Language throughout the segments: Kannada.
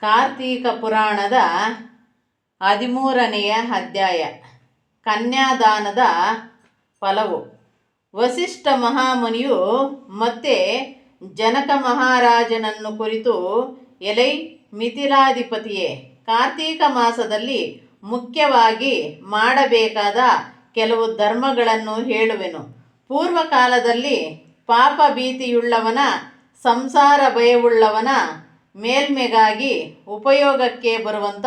ಕಾರ್ತೀಕ ಪುರಾಣದ ಹದಿಮೂರನೆಯ ಅಧ್ಯಾಯ. ಕನ್ಯಾದಾನದ ಫಲವು. ವಸಿಷ್ಠ ಮಹಾಮುನಿಯು ಮತ್ತೆ ಜನಕ ಮಹಾರಾಜನನ್ನು ಕುರಿತು, ಎಲೈ ಮಿಥಿಲಾಧಿಪತಿಯೇ ಕಾರ್ತೀಕ ಮಾಸದಲ್ಲಿ ಮುಖ್ಯವಾಗಿ ಮಾಡಬೇಕಾದ ಕೆಲವು ಧರ್ಮಗಳನ್ನು ಹೇಳುವೆನು. ಪೂರ್ವಕಾಲದಲ್ಲಿ ಪಾಪ ಭೀತಿಯುಳ್ಳವನ, ಸಂಸಾರ ಭಯವುಳ್ಳವನ ಮೇಲ್ಮೆಗಾಗಿ ಉಪಯೋಗಕ್ಕೆ ಬರುವಂಥ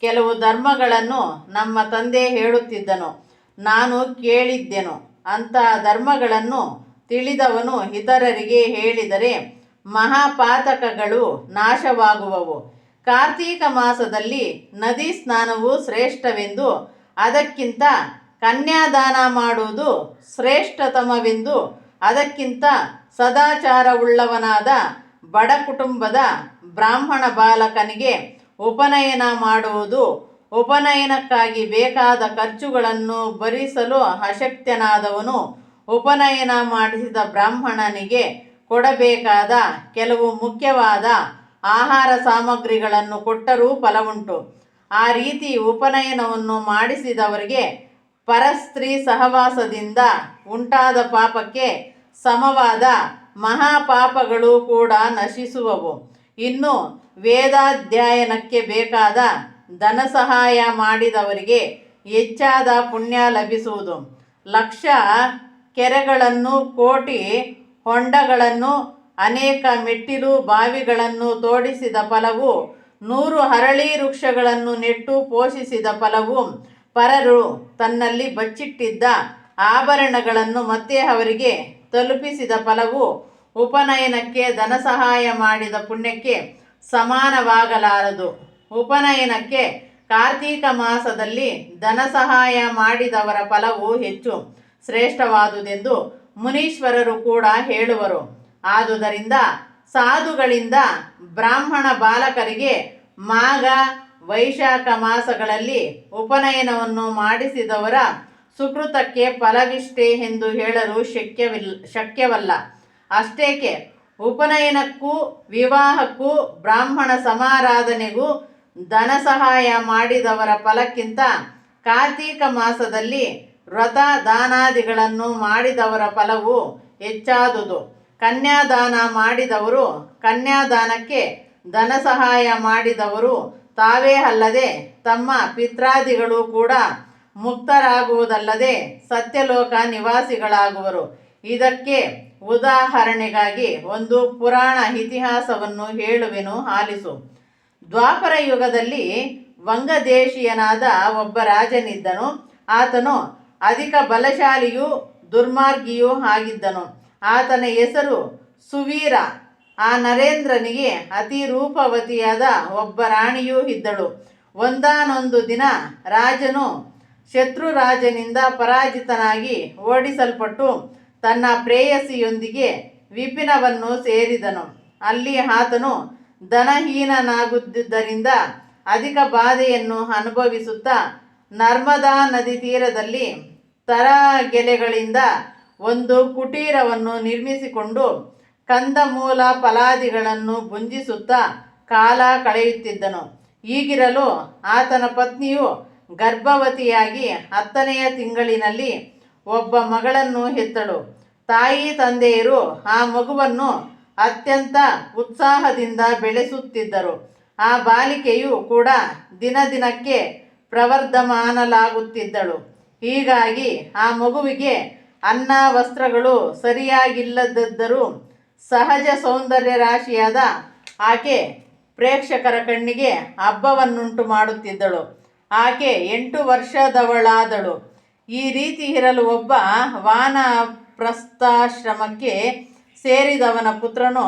ಕೆಲವು ಧರ್ಮಗಳನ್ನು ನಮ್ಮ ತಂದೆ ಹೇಳುತ್ತಿದ್ದನು. ನಾನು ಕೇಳಿದ್ದೆನು. ಅಂಥ ಧರ್ಮಗಳನ್ನು ತಿಳಿದವನು ಇತರರಿಗೆ ಹೇಳಿದರೆ ಮಹಾಪಾತಕಗಳು ನಾಶವಾಗುವವು. ಕಾರ್ತೀಕ ಮಾಸದಲ್ಲಿ ನದಿ ಸ್ನಾನವು ಶ್ರೇಷ್ಠವೆಂದು ಅದಕ್ಕಿಂತ ಕನ್ಯಾದಾನ ಮಾಡುವುದು ಶ್ರೇಷ್ಠತಮವೆಂದು ಅದಕ್ಕಿಂತ ಸದಾಚಾರವುಳ್ಳವನಾದ ಬಡ ಕುಟುಂಬದ ಬ್ರಾಹ್ಮಣ ಬಾಲಕನಿಗೆ ಉಪನಯನ ಮಾಡುವುದು, ಉಪನಯನಕ್ಕಾಗಿ ಬೇಕಾದ ಖರ್ಚುಗಳನ್ನು ಭರಿಸಲು ಅಶಕ್ತನಾದವನು ಉಪನಯನ ಮಾಡಿಸಿದ ಬ್ರಾಹ್ಮಣನಿಗೆ ಕೊಡಬೇಕಾದ ಕೆಲವು ಮುಖ್ಯವಾದ ಆಹಾರ ಸಾಮಗ್ರಿಗಳನ್ನು ಕೊಟ್ಟರೂ ಫಲವುಂಟು. ಆ ರೀತಿ ಉಪನಯನವನ್ನು ಮಾಡಿಸಿದವರಿಗೆ ಪರಸ್ತ್ರೀ ಸಹವಾಸದಿಂದ ಉಂಟಾದ ಪಾಪಕ್ಕೆ ಸಮವಾದ ಮಹಾಪಾಪಗಳು ಕೂಡ ನಶಿಸುವವು. ಇನ್ನು ವೇದಾಧ್ಯಯನಕ್ಕೆ ಬೇಕಾದ ಧನ ಸಹಾಯ ಮಾಡಿದವರಿಗೆ ಹೆಚ್ಚಾದ ಪುಣ್ಯ ಲಭಿಸುವುದು. ಲಕ್ಷ ಕೆರೆಗಳನ್ನು, ಕೋಟಿ ಹೊಂಡಗಳನ್ನು, ಅನೇಕ ಮೆಟ್ಟಿಲು ಬಾವಿಗಳನ್ನು ತೋಡಿಸಿದ ಫಲವು, ನೂರು ಹರಳಿ ವೃಕ್ಷಗಳನ್ನು ನೆಟ್ಟು ಪೋಷಿಸಿದ ಫಲವು, ಪರರು ತನ್ನಲ್ಲಿ ಬಚ್ಚಿಟ್ಟಿದ್ದ ಆಭರಣಗಳನ್ನು ಮತ್ತೆ ಅವರಿಗೆ ತಲುಪಿಸಿದ ಫಲವು ಉಪನಯನಕ್ಕೆ ಧನ ಸಹಾಯ ಮಾಡಿದ ಪುಣ್ಯಕ್ಕೆ ಸಮಾನವಾಗಲಾರದು. ಉಪನಯನಕ್ಕೆ ಕಾರ್ತೀಕ ಮಾಸದಲ್ಲಿ ಧನ ಸಹಾಯ ಮಾಡಿದವರ ಫಲವು ಹೆಚ್ಚು ಶ್ರೇಷ್ಠವಾದುದೆಂದು ಮುನೀಶ್ವರರು ಕೂಡ ಹೇಳುವರು. ಆದುದರಿಂದ ಸಾಧುಗಳಿಂದ ಬ್ರಾಹ್ಮಣ ಬಾಲಕರಿಗೆ ಮಾಘ, ವೈಶಾಖ ಮಾಸಗಳಲ್ಲಿ ಉಪನಯನವನ್ನು ಮಾಡಿಸಿದವರ ಸುಕೃತಕ್ಕೆ ಫಲವಿಷ್ಟೇ ಎಂದು ಹೇಳಲು ಶಕ್ಯವಿಲ್ಲ ಶಕ್ಯವಲ್ಲ. ಅಷ್ಟೇಕೆ, ಉಪನಯನಕ್ಕೂ, ವಿವಾಹಕ್ಕೂ, ಬ್ರಾಹ್ಮಣ ಸಮಾರಾಧನೆಗೂ ಧನ ಸಹಾಯ ಮಾಡಿದವರ ಫಲಕ್ಕಿಂತ ಕಾರ್ತೀಕ ಮಾಸದಲ್ಲಿ ವ್ರತ ದಾನಾದಿಗಳನ್ನು ಮಾಡಿದವರ ಫಲವು ಹೆಚ್ಚಾದುದು. ಕನ್ಯಾದಾನ ಮಾಡಿದವರು ಕನ್ಯಾದಾನಕ್ಕೆ ಧನ ಸಹಾಯ ಮಾಡಿದವರು ತಾವೇ ಅಲ್ಲದೆ ತಮ್ಮ ಪಿತ್ರಾದಿಗಳು ಕೂಡ ಮುಕ್ತರಾಗುವುದಲ್ಲದೆ ಸತ್ಯಲೋಕ ನಿವಾಸಿಗಳಾಗುವರು. ಇದಕ್ಕೆ ಉದಾಹರಣೆಗಾಗಿ ಒಂದು ಪುರಾಣ ಇತಿಹಾಸವನ್ನು ಹೇಳುವೆನು, ಆಲಿಸು. ದ್ವಾಪರ ಯುಗದಲ್ಲಿ ವಂಗದೇಶೀಯನಾದ ಒಬ್ಬ ರಾಜನಿದ್ದನು. ಆತನು ಅಧಿಕ ಬಲಶಾಲಿಯೂ ದುರ್ಮಾರ್ಗಿಯೂ ಆಗಿದ್ದನು. ಆತನ ಹೆಸರು ಸುವೀರ. ಆ ನರೇಂದ್ರನಿಗೆ ಅತಿ ರೂಪವತಿಯಾದ ಒಬ್ಬ ರಾಣಿಯೂ ಇದ್ದಳು. ಒಂದಾನೊಂದು ದಿನ ರಾಜನು ಶತ್ರು ರಾಜನಿಂದ ಪರಾಜಿತನಾಗಿ ಓಡಿಸಲ್ಪಟ್ಟು ತನ್ನ ಪ್ರೇಯಸಿಯೊಂದಿಗೆ ವಿಪಿನವನ್ನು ಸೇರಿದನು. ಅಲ್ಲಿ ಆತನು ಧನಹೀನನಾಗುತ್ತಿದ್ದರಿಂದ ಅಧಿಕ ಬಾಧೆಯನ್ನು ಅನುಭವಿಸುತ್ತಾ ನರ್ಮದಾ ನದಿ ತೀರದಲ್ಲಿ ತರಗೆಲೆಗಳಿಂದ ಒಂದು ಕುಟೀರವನ್ನು ನಿರ್ಮಿಸಿಕೊಂಡು ಕಂದಮೂಲ ಫಲಾದಿಗಳನ್ನು ಭುಂಜಿಸುತ್ತಾ ಕಾಲ ಕಳೆಯುತ್ತಿದ್ದನು. ಈಗಿರಲು ಆತನ ಪತ್ನಿಯು ಗರ್ಭವತಿಯಾಗಿ ಹತ್ತನೆಯ ತಿಂಗಳಿನಲ್ಲಿ ಒಬ್ಬ ಮಗಳನ್ನು ಹೆತ್ತಳು. ತಾಯಿ ತಂದೆಯರು ಆ ಮಗುವನ್ನು ಅತ್ಯಂತ ಉತ್ಸಾಹದಿಂದ ಬೆಳೆಸುತ್ತಿದ್ದರು. ಆ ಬಾಲಿಕೆಯು ಕೂಡ ದಿನ ದಿನಕ್ಕೆ ಪ್ರವರ್ಧಮಾನಲಾಗುತ್ತಿದ್ದಳು. ಹೀಗಾಗಿ ಆ ಮಗುವಿಗೆ ಅನ್ನ, ವಸ್ತ್ರಗಳು ಸರಿಯಾಗಿಲ್ಲದಿದ್ದರೂ ಸಹಜ ಸೌಂದರ್ಯ ರಾಶಿಯಾದ ಆಕೆ ಪ್ರೇಕ್ಷಕರ ಕಣ್ಣಿಗೆ ಹಬ್ಬವನ್ನುಂಟು ಮಾಡುತ್ತಿದ್ದಳು. ಆಕೆ ಎಂಟು ವರ್ಷದವಳಾದಳು. ಈ ರೀತಿ ಇರಲು ಒಬ್ಬ ವಾನಪ್ರಸ್ಥಾಶ್ರಮಕ್ಕೆ ಸೇರಿದವನ ಪುತ್ರನು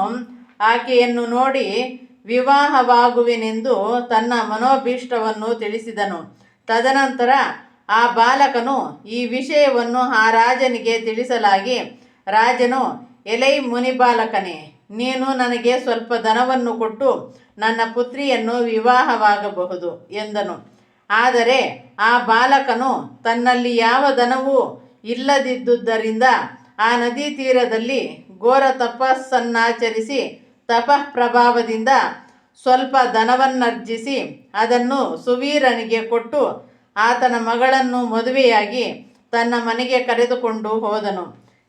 ಆಕೆಯನ್ನು ನೋಡಿ ವಿವಾಹವಾಗುವೆನೆಂದು ತನ್ನ ಮನೋಭೀಷ್ಟವನ್ನು ತಿಳಿಸಿದನು. ತದನಂತರ ಆ ಬಾಲಕನು ಈ ವಿಷಯವನ್ನು ಆ ರಾಜನಿಗೆ ತಿಳಿಸಲಾಗಿ, ರಾಜನು, ಎಲೈ ಮುನಿಬಾಲಕನೇ ನೀನು ನನಗೆ ಸ್ವಲ್ಪ ಧನವನ್ನು ಕೊಟ್ಟು ನನ್ನ ಪುತ್ರಿಯನ್ನು ವಿವಾಹವಾಗಬಹುದು ಎಂದನು. ಆದರೆ ಆ ಬಾಲಕನು ತನ್ನಲ್ಲಿ ಯಾವ ಧನವೂ ಇಲ್ಲದಿದ್ದುದರಿಂದ ಆ ನದಿ ತೀರದಲ್ಲಿ ಘೋರ ತಪಸ್ಸನ್ನಾಚರಿಸಿ ತಪಃ ಪ್ರಭಾವದಿಂದ ಸ್ವಲ್ಪ ಧನವನ್ನರ್ಜಿಸಿ ಅದನ್ನು ಸುವೀರನಿಗೆ ಕೊಟ್ಟು ಆತನ ಮಗಳನ್ನು ಮದುವೆಯಾಗಿ ತನ್ನ ಮನೆಗೆ ಕರೆದುಕೊಂಡು ಹೋದನು.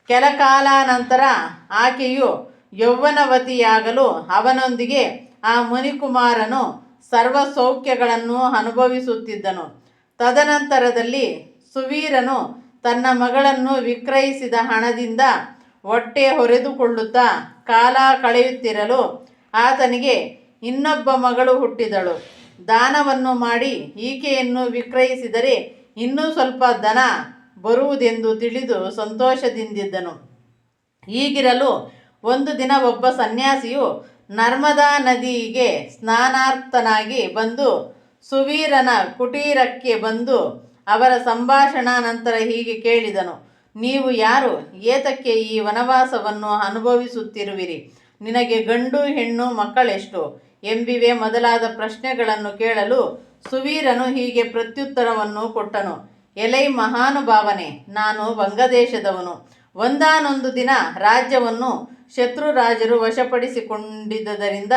ಕೆಲ ಕಾಲಾನಂತರ ಆಕೆಯು ಯೌವನವತಿಯಾಗಲು ಅವನೊಂದಿಗೆ ಆ ಮುನಿಕುಮಾರನು ಸರ್ವ ಸೌಖ್ಯಗಳನ್ನು ಅನುಭವಿಸುತ್ತಿದ್ದನು. ತದನಂತರದಲ್ಲಿ ಸುವೀರನು ತನ್ನ ಮಗಳನ್ನು ವಿಕ್ರಯಿಸಿದ ಹಣದಿಂದ ಹೊಟ್ಟೆ ಹೊರೆದುಕೊಳ್ಳುತ್ತಾ ಕಾಲ ಕಳೆಯುತ್ತಿರಲು ಆತನಿಗೆ ಇನ್ನೊಬ್ಬ ಮಗಳು ಹುಟ್ಟಿದಳು. ದಾನವನ್ನು ಮಾಡಿ ಈಕೆಯನ್ನು ವಿಕ್ರಯಿಸಿದರೆ ಇನ್ನೂ ಸ್ವಲ್ಪ ದನ ಬರುವುದೆಂದು ತಿಳಿದು ಸಂತೋಷದಿಂದಿದ್ದನು. ಹೀಗಿರಲು ಒಂದು ದಿನ ಒಬ್ಬ ಸನ್ಯಾಸಿಯು ನರ್ಮದಾ ನದಿಗೆ ಸ್ನಾನಾರ್ಥನಾಗಿ ಬಂದು ಸುವೀರನ ಕುಟೀರಕ್ಕೆ ಬಂದು ಅವರ ಸಂಭಾಷಣಾ ನಂತರ ಹೀಗೆ ಕೇಳಿದನು, ನೀವು ಯಾರು? ಏತಕ್ಕೆ ಈ ವನವಾಸವನ್ನು ಅನುಭವಿಸುತ್ತಿರುವಿರಿ? ನಿನಗೆ ಗಂಡು, ಹೆಣ್ಣು, ಮಕ್ಕಳೆಷ್ಟು? ಎಂಬಿವೆ ಮೊದಲಾದ ಪ್ರಶ್ನೆಗಳನ್ನು ಕೇಳಲು ಸುವೀರನು ಹೀಗೆ ಪ್ರತ್ಯುತ್ತರವನ್ನು ಕೊಟ್ಟನು, ಎಲೈ ಮಹಾನುಭಾವನೆ, ನಾನು ವಂಗದೇಶದವನು ಒಂದಾನೊಂದು ದಿನ ರಾಜ್ಯವನ್ನು ಶತ್ರುರಾಜರು ವಶಪಡಿಸಿಕೊಂಡಿದ್ದರಿಂದ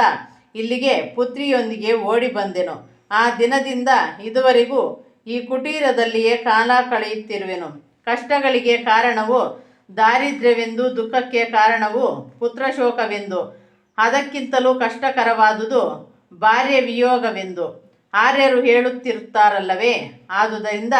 ಇಲ್ಲಿಗೆ ಪುತ್ರಿಯೊಂದಿಗೆ ಓಡಿ ಬಂದೆನು. ಆ ದಿನದಿಂದ ಇದುವರೆಗೂ ಈ ಕುಟೀರದಲ್ಲಿಯೇ ಕಾಲ ಕಳೆಯುತ್ತಿರುವೆನು. ಕಷ್ಟಗಳಿಗೆ ಕಾರಣವು, ದಾರಿದ್ರ್ಯವೆಂದು ದುಃಖಕ್ಕೆ ಕಾರಣವು, ಪುತ್ರಶೋಕವೆಂದು, ಅದಕ್ಕಿಂತಲೂ ಕಷ್ಟಕರವಾದುದು ಭಾರ್ಯ ವಿಯೋಗವೆಂದು ಆರ್ಯರು ಹೇಳುತ್ತಿರುತ್ತಾರಲ್ಲವೇ? ಆದುದರಿಂದ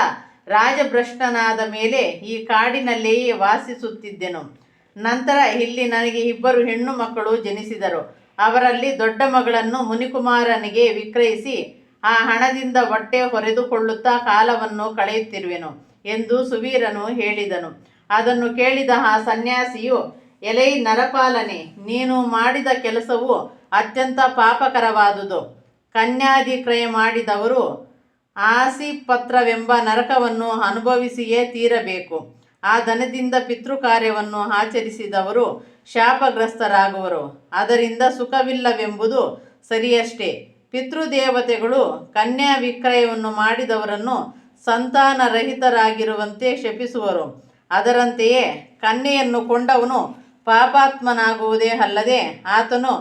ರಾಜಭ್ರಷ್ಟನಾದ ಮೇಲೆ ಈ ಕಾಡಿನಲ್ಲಿಯೇ ವಾಸಿಸುತ್ತಿದ್ದೆನು. ನಂತರ ಇಲ್ಲಿ ನನಗೆ ಇಬ್ಬರು ಹೆಣ್ಣು ಮಕ್ಕಳು ಜನಿಸಿದರು. ಅವರಲ್ಲಿ ದೊಡ್ಡ ಮಗಳನ್ನು ಮುನಿಕುಮಾರನಿಗೆ ವಿಕ್ರಯಿಸಿ ಆ ಹಣದಿಂದ ಹೊಟ್ಟೆ ಹೊರೆದುಕೊಳ್ಳುತ್ತಾ ಕಾಲವನ್ನು ಕಳೆಯುತ್ತಿರುವೆನು ಎಂದು ಸುವೀರನು ಹೇಳಿದನು. ಅದನ್ನು ಕೇಳಿದ ಆ ಸನ್ಯಾಸಿಯು, ಎಲೈ ನರಪಾಲನೆ, ನೀನು ಮಾಡಿದ ಕೆಲಸವು ಅತ್ಯಂತ ಪಾಪಕರವಾದುದು. ಕನ್ಯಾಧಿಕ್ರಯ ಮಾಡಿದವರು ಆಸಿಪತ್ರವೆಂಬ ನರಕವನ್ನು ಅನುಭವಿಸಿಯೇ ತೀರಬೇಕು. ಆ ಧನದಿಂದ ಪಿತೃಕಾರ್ಯವನ್ನು ಆಚರಿಸಿದವರು ಶಾಪಗ್ರಸ್ತರಾಗುವರು. ಅದರಿಂದ ಸುಖವಿಲ್ಲವೆಂಬುದು ಸರಿಯಷ್ಟೇ. ಪಿತೃದೇವತೆಗಳು ಕನ್ಯಾ ವಿಕ್ರಯವನ್ನು ಮಾಡಿದವರನ್ನು ಸಂತಾನರಹಿತರಾಗಿರುವಂತೆ ಶಪಿಸುವರು. ಅದರಂತೆಯೇ ಕನ್ಯೆಯನ್ನು ಕೊಂಡವನು ಪಾಪಾತ್ಮನಾಗುವುದೇ ಅಲ್ಲದೆ ಆತನು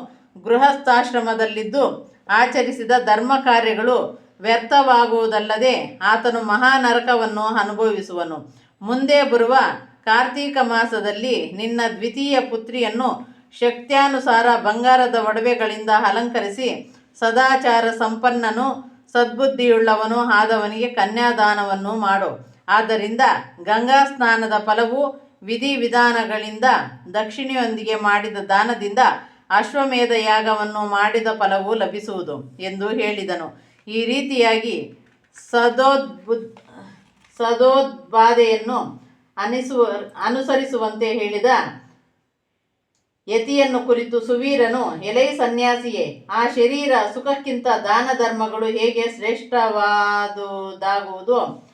ಗೃಹಸ್ಥಾಶ್ರಮದಲ್ಲಿದ್ದು ಆಚರಿಸಿದ ಧರ್ಮ ಕಾರ್ಯಗಳು ವ್ಯರ್ಥವಾಗುವುದಲ್ಲದೆ ಆತನು ಮಹಾನರಕವನ್ನು ಅನುಭವಿಸುವನು. ಮುಂದೆ ಬರುವ ಕಾರ್ತೀಕ ಮಾಸದಲ್ಲಿ ನಿನ್ನ ದ್ವಿತೀಯ ಪುತ್ರಿಯನ್ನು ಶಕ್ತ್ಯಾನುಸಾರ ಬಂಗಾರದ ಒಡವೆಗಳಿಂದ ಅಲಂಕರಿಸಿ ಸದಾಚಾರ ಸಂಪನ್ನನು, ಸದ್ಬುದ್ಧಿಯುಳ್ಳವನು, ಆದವನಿಗೆ ಕನ್ಯಾದಾನವನ್ನು ಮಾಡು. ಆದ್ದರಿಂದ ಗಂಗಾ ಸ್ನಾನದ ಫಲವು ವಿಧಿವಿಧಾನಗಳಿಂದ ದಕ್ಷಿಣೆಯೊಂದಿಗೆ ಮಾಡಿದ ದಾನದಿಂದ ಅಶ್ವಮೇಧ ಯಾಗವನ್ನು ಮಾಡಿದ ಫಲವು ಲಭಿಸುವುದು ಎಂದು ಹೇಳಿದನು. ಈ ರೀತಿಯಾಗಿ ಸದೋದ್ಬುದ್, ಸದೋದ್ಬಾಧೆಯನ್ನು ಅನಿಸುವ, ಅನುಸರಿಸುವಂತೆ ಹೇಳಿದ ಯತಿಯನ್ನು ಕುರಿತು ಸುವೀರನು, ಎಲೆ ಸನ್ಯಾಸಿಯೇ, ಆ ಶರೀರ ಸುಖಕ್ಕಿಂತ ದಾನ ಧರ್ಮಗಳು ಹೇಗೆ ಶ್ರೇಷ್ಠವಾದುದಾಗುವುದು?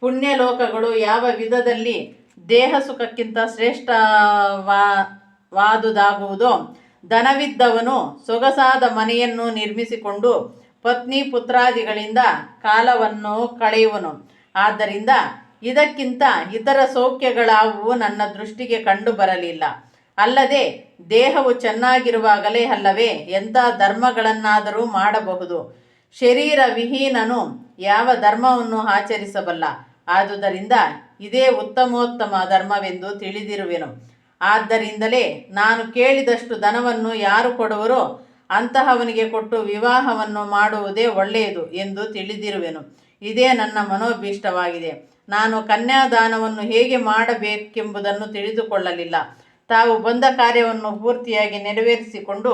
ಪುಣ್ಯಲೋಕಗಳು ಯಾವ ವಿಧದಲ್ಲಿ ದೇಹ ಸುಖಕ್ಕಿಂತ ಶ್ರೇಷ್ಠವಾದುದಾಗುವುದು? ಧನವಿದ್ದವನು ಸೊಗಸಾದ ಮನೆಯನ್ನು ನಿರ್ಮಿಸಿಕೊಂಡು ಪತ್ನಿ ಪುತ್ರಾದಿಗಳಿಂದ ಕಾಲವನ್ನು ಕಳೆಯುವನು. ಆದ್ದರಿಂದ ಇದಕ್ಕಿಂತ ಇತರ ಸೌಖ್ಯಗಳಾವುವು ನನ್ನ ದೃಷ್ಟಿಗೆ ಕಂಡು ಬರಲಿಲ್ಲ ಅಲ್ಲದೆ ದೇಹವು ಚೆನ್ನಾಗಿರುವಾಗಲೇ ಅಲ್ಲವೇ? ಎಂಥ ಧರ್ಮಗಳನ್ನಾದರೂ ಮಾಡಬಹುದು. ಶರೀರ ವಿಹೀನನು ಯಾವ ಧರ್ಮವನ್ನು ಆಚರಿಸಬಲ್ಲ? ಆದುದರಿಂದ ಇದೇ ಉತ್ತಮೋತ್ತಮ ಧರ್ಮವೆಂದು ತಿಳಿದಿರುವೆನು. ಆದ್ದರಿಂದಲೇ ನಾನು ಕೇಳಿದಷ್ಟು ಧನವನ್ನು ಯಾರು ಕೊಡುವರೋ ಅಂತಹವನಿಗೆ ಕೊಟ್ಟು ವಿವಾಹವನ್ನು ಮಾಡುವುದೇ ಒಳ್ಳೆಯದು ಎಂದು ತಿಳಿದಿರುವೆನು. ಇದೇ ನನ್ನ ಮನೋಭೀಷ್ಟವಾಗಿದೆ. ನಾನು ಕನ್ಯಾದಾನವನ್ನು ಹೇಗೆ ಮಾಡಬೇಕೆಂಬುದನ್ನು ತಿಳಿದುಕೊಳ್ಳಲಿಲ್ಲ. ತಾವು ಬಂದ ಕಾರ್ಯವನ್ನು ಪೂರ್ತಿಯಾಗಿ ನೆರವೇರಿಸಿಕೊಂಡು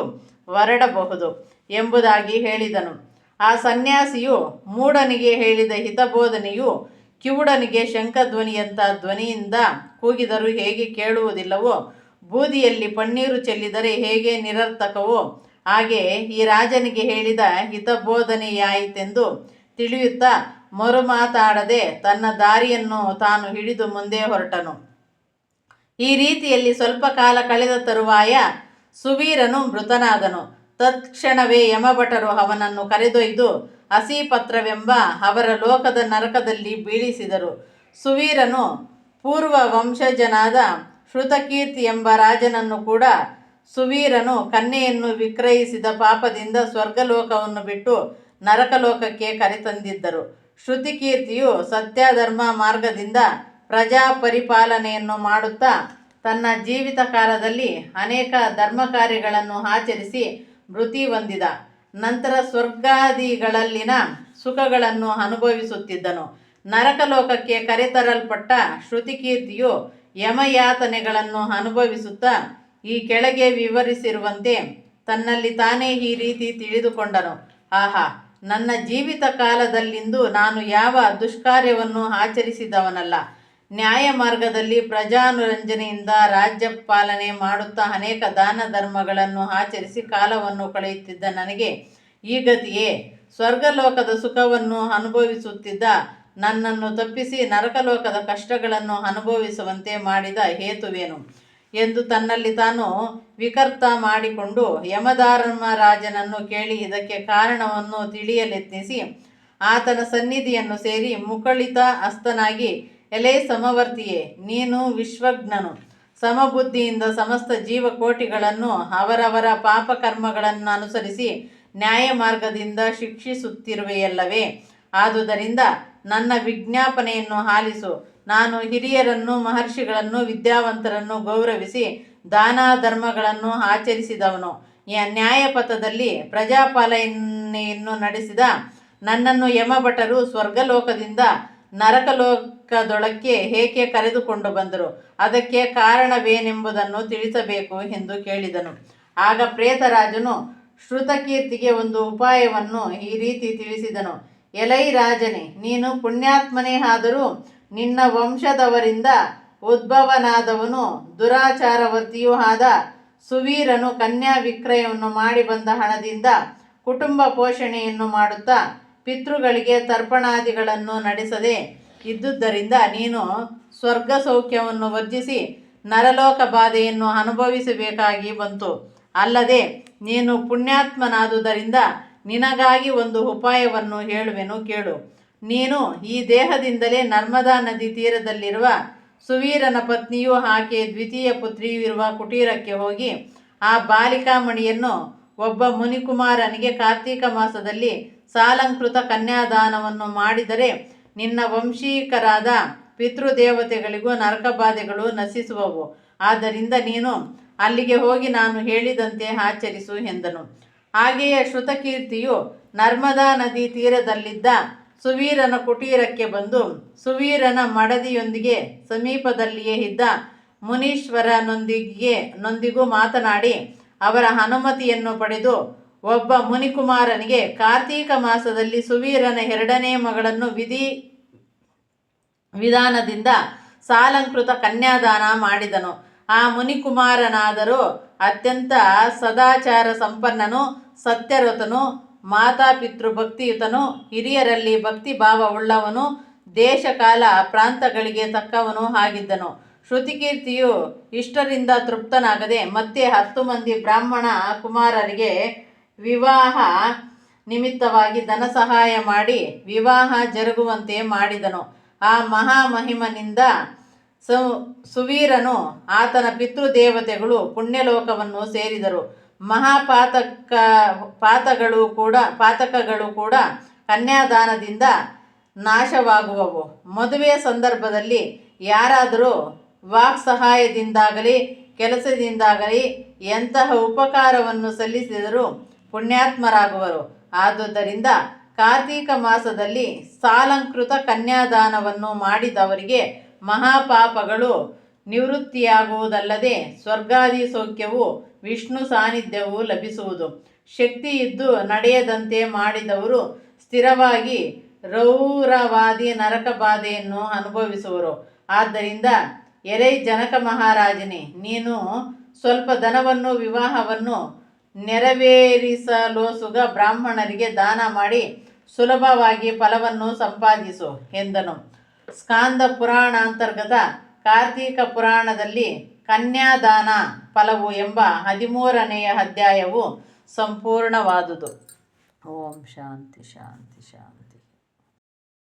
ಹೊರಡಬಹುದು ಎಂಬುದಾಗಿ ಹೇಳಿದನು. ಆ ಸನ್ಯಾಸಿಯು ಮೂಢನಿಗೆ ಹೇಳಿದ ಹಿತಬೋಧನೆಯು ಕಿವುಡನಿಗೆ ಶಂಖಧ್ವನಿಯಂಥ ಧ್ವನಿಯಿಂದ ಕೂಗಿದರೂ ಹೇಗೆ ಕೇಳುವುದಿಲ್ಲವೋ, ಬೂದಿಯಲ್ಲಿ ಪನ್ನೀರು ಚೆಲ್ಲಿದರೆ ಹೇಗೆ ನಿರರ್ಥಕವೋ, ಹಾಗೆ ಈ ರಾಜನಿಗೆ ಹೇಳಿದ ಹಿತಬೋಧನೆಯಾಯಿತೆಂದು ತಿಳಿಯುತ್ತಾ ಮರುಮಾತಾಡದೆ ತನ್ನ ದಾರಿಯನ್ನು ತಾನು ಹಿಡಿದು ಮುಂದೆ ಹೊರಟನು. ಈ ರೀತಿಯಲ್ಲಿ ಸ್ವಲ್ಪ ಕಾಲ ಕಳೆದ ತರುವಾಯ ಸುವೀರನು ಮೃತನಾದನು. ತತ್ಕ್ಷಣವೇ ಯಮಭಟರು ಅವನನ್ನು ಕರೆದೊಯ್ದು ಹಸಿಪತ್ರವೆಂಬ ಅವರ ಲೋಕದ ನರಕದಲ್ಲಿ ಬೀಳಿಸಿದರು. ಸುವೀರನು ಪೂರ್ವ ವಂಶಜನಾದ ಶ್ರುತಕೀರ್ತಿ ಎಂಬ ರಾಜನನ್ನು ಕೂಡ ಸುವೀರನು ಕನ್ಯೆಯನ್ನು ವಿಕ್ರಯಿಸಿದ ಪಾಪದಿಂದ ಸ್ವರ್ಗಲೋಕವನ್ನು ಬಿಟ್ಟು ನರಕಲೋಕಕ್ಕೆ ಕರೆತಂದಿದ್ದರು. ಶ್ರುತಿಕೀರ್ತಿಯು ಸತ್ಯಧರ್ಮ ಮಾರ್ಗದಿಂದ ಪ್ರಜಾ ಪರಿಪಾಲನೆಯನ್ನು ಮಾಡುತ್ತಾ ತನ್ನ ಜೀವಿತ ಕಾಲದಲ್ಲಿ ಅನೇಕ ಧರ್ಮ ಕಾರ್ಯಗಳನ್ನು ಆಚರಿಸಿ ಮೃತಿ ಹೊಂದಿದ. ನಂತರ ಸ್ವರ್ಗಾದಿಗಳಲ್ಲಿನ ಸುಖಗಳನ್ನು ಅನುಭವಿಸುತ್ತಿದ್ದನು. ನರಕಲೋಕಕ್ಕೆ ಕರೆತರಲ್ಪಟ್ಟ ಶ್ರುತಿಕೀರ್ತಿಯು ಯಮಯಾತನೆಗಳನ್ನು ಅನುಭವಿಸುತ್ತಾ ಈ ಕೆಳಗೆ ವಿವರಿಸಿರುವಂತೆ ತನ್ನಲ್ಲಿ ತಾನೇ ಈ ರೀತಿ ತಿಳಿದುಕೊಂಡನು. ಆಹಾ, ನನ್ನ ಜೀವಿತ ಕಾಲದಲ್ಲಿಂದು ನಾನು ಯಾವ ದುಷ್ಕಾರ್ಯವನ್ನು ಆಚರಿಸಿದವನಲ್ಲ. ನ್ಯಾಯ ಮಾರ್ಗದಲ್ಲಿ ಪ್ರಜಾನುರಂಜನೆಯಿಂದ ರಾಜ್ಯ ಪಾಲನೆ ಮಾಡುತ್ತಾ ಅನೇಕ ದಾನ ಧರ್ಮಗಳನ್ನು ಆಚರಿಸಿ ಕಾಲವನ್ನು ಕಳೆಯುತ್ತಿದ್ದ ನನಗೆ ಈ ಗತಿಯೇ ಸ್ವರ್ಗಲೋಕದ ಸುಖವನ್ನು ಅನುಭವಿಸುತ್ತಿದ್ದ ನನ್ನನ್ನು ತಪ್ಪಿಸಿ ನರಕಲೋಕದ ಕಷ್ಟಗಳನ್ನು ಅನುಭವಿಸುವಂತೆ ಮಾಡಿದ ಹೇತುವೇನು? ಎಂದು ತನ್ನಲ್ಲಿ ತಾನು ವಿಕರ್ತ ಮಾಡಿಕೊಂಡು ಯಮಧರ್ಮರಾಜನನ್ನು ಕೇಳಿ ಇದಕ್ಕೆ ಕಾರಣವನ್ನು ತಿಳಿಯಲೆತ್ನಿಸಿ, ಆತನ ಸನ್ನಿಧಿಯನ್ನು ಸೇರಿ ಮುಕಳಿತ ಹಸ್ತನಾಗಿ ಎಲೆ ಸಮವರ್ತಿಯೇ, ನೀನು ವಿಶ್ವಜ್ಞನು. ಸಮಬುದ್ಧಿಯಿಂದ ಸಮಸ್ತ ಜೀವಕೋಟಿಗಳನ್ನು ಅವರವರ ಪಾಪಕರ್ಮಗಳನ್ನು ಅನುಸರಿಸಿ ನ್ಯಾಯ ಮಾರ್ಗದಿಂದ ಶಿಕ್ಷಿಸುತ್ತಿರುವೆಯಲ್ಲವೇ? ಆದುದರಿಂದ ನನ್ನ ವಿಜ್ಞಾಪನೆಯನ್ನು ಆಲಿಸು. ನಾನು ಹಿರಿಯರನ್ನು, ಮಹರ್ಷಿಗಳನ್ನು, ವಿದ್ಯಾವಂತರನ್ನು ಗೌರವಿಸಿ ದಾನ ಧರ್ಮಗಳನ್ನು ಆಚರಿಸಿದವನು ನ್ಯಾಯಪಥದಲ್ಲಿ ಪ್ರಜಾಪಾಲನೆಯನ್ನು ನಡೆಸಿದ ನನ್ನನ್ನು ಯಮಭಟರು ಸ್ವರ್ಗಲೋಕದಿಂದ ನರಕಲೋಕದೊಳಕ್ಕೆ ಏಕೆ ಕರೆದುಕೊಂಡು ಬಂದರು? ಅದಕ್ಕೆ ಕಾರಣವೇನೆಂಬುದನ್ನು ತಿಳಿಸಬೇಕು ಎಂದು ಕೇಳಿದನು. ಆಗ ಪ್ರೇತರಾಜನು ಶ್ರುತಕೀರ್ತಿಗೆ ಒಂದು ಉಪಾಯವನ್ನು ಈ ರೀತಿ ತಿಳಿಸಿದನು. ಎಲೈ ರಾಜನೇ, ನೀನು ಪುಣ್ಯಾತ್ಮನೇ ಆದರೂ ನಿನ್ನ ವಂಶದವರಿಂದ ಉದ್ಭವನಾದವನು ದುರಾಚಾರವತಿಯೂ ಆದ ಸುವೀರನು ಕನ್ಯಾ ವಿಕ್ರಯವನ್ನು ಮಾಡಿ ಬಂದ ಹಣದಿಂದ ಕುಟುಂಬ ಪೋಷಣೆಯನ್ನು ಮಾಡುತ್ತಾ ಪಿತೃಗಳಿಗೆ ತರ್ಪಣಾದಿಗಳನ್ನು ನಡೆಸದೆ ಇದ್ದುದರಿಂದ ನೀನು ಸ್ವರ್ಗ ಸೌಖ್ಯವನ್ನು ವರ್ಜಿಸಿ ನರಲೋಕ ಬಾಧೆಯನ್ನು ಅನುಭವಿಸಬೇಕಾಗಿ ಬಂತು. ಅಲ್ಲದೆ ನೀನು ಪುಣ್ಯಾತ್ಮನಾದುದರಿಂದ ನಿನಗಾಗಿ ಒಂದು ಉಪಾಯವನ್ನು ಹೇಳುವೆನು ಕೇಳು. ನೀನು ಈ ದೇಹದಿಂದಲೇ ನರ್ಮದಾ ನದಿ ತೀರದಲ್ಲಿರುವ ಸುವೀರನ ಪತ್ನಿಯೂ ಆಕೆ ದ್ವಿತೀಯ ಪುತ್ರಿಯೂ ಇರುವ ಕುಟೀರಕ್ಕೆ ಹೋಗಿ ಆ ಬಾಲಿಕಾಮಣಿಯನ್ನು ಒಬ್ಬ ಮುನಿಕುಮಾರನಿಗೆ ಕಾರ್ತೀಕ ಮಾಸದಲ್ಲಿ ಸಾಲಂಕೃತ ಕನ್ಯಾದಾನವನ್ನು ಮಾಡಿದರೆ ನಿನ್ನ ವಂಶೀಕರಾದ ಪಿತೃದೇವತೆಗಳಿಗೂ ನರಕಬಾಧೆಗಳು ನಶಿಸುವವು. ಆದ್ದರಿಂದ ನೀನು ಅಲ್ಲಿಗೆ ಹೋಗಿ ನಾನು ಹೇಳಿದಂತೆ ಆಚರಿಸು ಎಂದನು. ಹಾಗೆಯೇ ಶ್ರುತಕೀರ್ತಿಯು ನರ್ಮದಾ ನದಿ ತೀರದಲ್ಲಿದ್ದ ಸುವೀರನ ಕುಟೀರಕ್ಕೆ ಬಂದು ಸುವೀರನ ಮಡದಿಯೊಂದಿಗೆ ಸಮೀಪದಲ್ಲಿಯೇ ಇದ್ದ ಮುನೀಶ್ವರನೊಂದಿಗೆ, ನೊಂದಿಗೂ ಮಾತನಾಡಿ ಅವರ ಅನುಮತಿಯನ್ನು ಪಡೆದು ಒಬ್ಬ ಮುನಿಕುಮಾರನಿಗೆ ಕಾರ್ತೀಕ ಮಾಸದಲ್ಲಿ ಸುವೀರನ ಎರಡನೇ ಮಗಳನ್ನು ವಿಧಿ ವಿಧಾನದಿಂದ ಸಾಲಂಕೃತ ಕನ್ಯಾದಾನ ಮಾಡಿದನು. ಆ ಮುನಿಕುಮಾರನಾದರೂ ಅತ್ಯಂತ ಸದಾಚಾರ ಸಂಪನ್ನನು ಸತ್ಯರತನು ಮಾತಾಪಿತೃ ಭಕ್ತಿಯುತನು ಹಿರಿಯರಲ್ಲಿ ಭಕ್ತಿ ಭಾವವುಳ್ಳವನು ದೇಶಕಾಲ ಪ್ರಾಂತಗಳಿಗೆ ತಕ್ಕವನು ಆಗಿದ್ದನು. ಶ್ರುತಿಕೀರ್ತಿಯು ಇಷ್ಟರಿಂದ ತೃಪ್ತನಾಗದೆ ಮತ್ತೆ ಹತ್ತು ಮಂದಿ ಬ್ರಾಹ್ಮಣ ಕುಮಾರರಿಗೆ ವಿವಾಹ ನಿಮಿತ್ತವಾಗಿ ಧನ ಸಹಾಯ ಮಾಡಿ ವಿವಾಹ ಜರುಗುವಂತೆ ಮಾಡಿದನು. ಆ ಮಹಾಮಹಿಮನಿಂದ ಸು, ಸುವೀರನು ಆತನ ಪಿತೃದೇವತೆಗಳು ಪುಣ್ಯಲೋಕವನ್ನು ಸೇರಿದರು. ಮಹಾಪಾತಕ, ಪಾತಗಳು ಕೂಡ, ಪಾತಕಗಳು ಕೂಡ ಕನ್ಯಾದಾನದಿಂದ ನಾಶವಾಗುವವು. ಮದುವೆಯ ಸಂದರ್ಭದಲ್ಲಿ ಯಾರಾದರೂ ವಾಕ್ ಸಹಾಯದಿಂದಾಗಲಿ ಕೆಲಸದಿಂದಾಗಲಿ ಎಂತಹ ಉಪಕಾರವನ್ನು ಸಲ್ಲಿಸಿದರೂ ಪುಣ್ಯಾತ್ಮರಾಗುವರು. ಆದುದರಿಂದ ಕಾರ್ತೀಕ ಮಾಸದಲ್ಲಿ ಸಾಲಂಕೃತ ಕನ್ಯಾದಾನವನ್ನು ಮಾಡಿದವರಿಗೆ ಮಹಾಪಾಪಗಳು ನಿವೃತ್ತಿಯಾಗುವುದಲ್ಲದೆ ಸ್ವರ್ಗಾದಿ ಸೌಖ್ಯವು ವಿಷ್ಣು ಸಾನ್ನಿಧ್ಯವು ಲಭಿಸುವುದು. ಶಕ್ತಿ ಇದ್ದು ನಡೆಯದಂತೆ ಮಾಡಿದವರು ಸ್ಥಿರವಾಗಿ ರೌರವಾದಿ ನರಕ ಬಾಧೆಯನ್ನು ಅನುಭವಿಸುವರು. ಆದ್ದರಿಂದ ಎಲೈ ಜನಕ ಮಹಾರಾಜನೇ, ನೀನು ಸ್ವಲ್ಪ ಧನವನ್ನು, ವಿವಾಹವನ್ನು ನೆರವೇರಿಸಲೋಸುಗ ಬ್ರಾಹ್ಮಣರಿಗೆ ದಾನ ಮಾಡಿ ಸುಲಭವಾಗಿ ಫಲವನ್ನು ಸಂಪಾದಿಸು ಎಂದನು. ಸ್ಕಾಂದ ಪುರಾಣ ಅಂತರ್ಗತ ಕಾರ್ತೀಕ ಪುರಾಣದಲ್ಲಿ ಕನ್ಯಾದಾನ ಫಲವು ಎಂಬ ಹದಿಮೂರನೆಯ ಅಧ್ಯಾಯವು ಸಂಪೂರ್ಣವಾದುದು. ಓಂ ಶಾಂತಿ ಶಾಂತಿ.